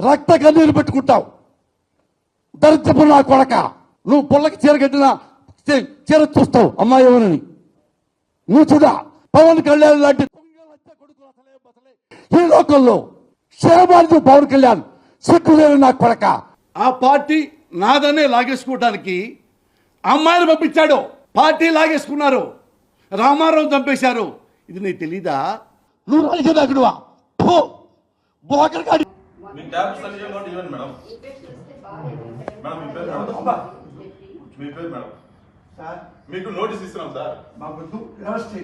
రక్త కన్నీరు పెట్టుకుంటావు. దరిద్రపు నా కొడక. నువ్వు పుల్లకి చీర కట్టిన చీర చూస్తావు. అమ్మాయి ఎవరని? నువ్వు చూడా. పవన్ కళ్యాణ్ లాంటి ఈ లోకంలో క్షేమానికి పవన్ కళ్యాణ్. సిగ్గులేని నా కొడక. ఆ పార్టీ నాదనే లాగేసుకోవడానికి అమ్మాయిని పంపించాడు. పార్టీ లాగేసుకున్నారు. రామారావు చంపేశారు. ఇది నీకు తెలీదా? నువ్వు రాజకీయ నాయకుడువా? బోకర్ మీ ట్యాబ్స్ అన్ని ఇవ్వండి ఇవ్వండి మేడం. మేడం మీ పేరు మేడం? మీ పేరు మేడం? సార్. మీకు నోటీస్ ఇస్తున్నాం సార్. మాకు అరెస్ట్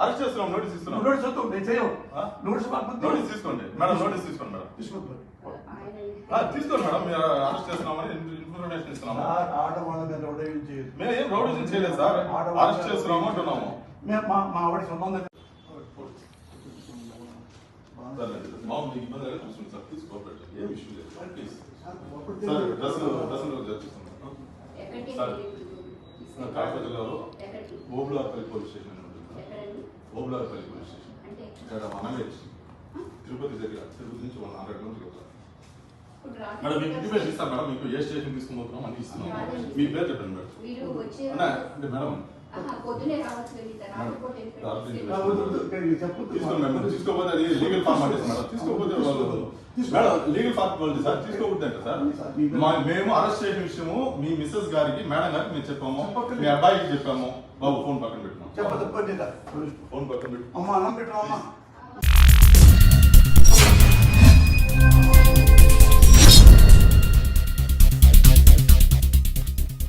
అరెస్ట్ చేస్తున్నాం నోటీస్ ఇస్తున్నాం. నోటీస్ వద్దు నేను చేయను. ఆ? నోటీస్ మాకు నోటీస్ తీసుకోండి. మేడం నోటీస్ తీసుకోండి మేడం. ఆ, తీసుకోండి మేడం. మీరు అరెస్ట్ చేస్తున్నామని ఇన్ఫర్మేషన్ ఇస్తున్నాము. రౌడీలు చేయదు మేము ఏం రౌడీజం చేయలేదు సార్. అరెస్ట్ చేస్తున్నాము అంటున్నాము. మా మా ఆవిడ సంబంధం. మామూలు మీకు ఇబ్బంది అయితే చూసుకోండి సార్ తీసుకోబెట్టు ఏం ఇష్యూ లేదు. ప్లీజ్ సార్ డ్రెస్ డ్రెస్ చేస్తున్నాం సార్ కాకపోతే జిల్లాలో ఓబులార్పల్లి పోలీస్ స్టేషన్ అని ఉంటుంది. Obularpalli police station. ఇక్కడ మనమేజ్ తిరుపతి దగ్గర తిరుపతి నుంచి వన్ హండ్రెడ్ కిలోమీటర్స్ మేడం మీకు ఇంటిమేషన్ ఇస్తాను మేడం. మీకు ఏ స్టేషన్ తీసుకుని పోతున్నాం అని ఇస్తున్నాం. మీ పేరు చెప్పండి మేడం. మీరు వచ్చే అన్నా, అంటే మేడం తీసుకోకపోతే అది లీగల్ మేడం. వాళ్ళు madam legal formality sir sir. మా- మేము అరెస్ట్ చేసిన విషయము మీ మిస్సెస్ గారికి మేడం గారికి మేము చెప్పాము. మీ అబ్బాయికి చెప్పాము. బాబు ఫోన్ పక్కన పెట్టినాం ఫోన్ పక్కన పెట్టు. అమ్మ అన్నం పెట్టు అమ్మ.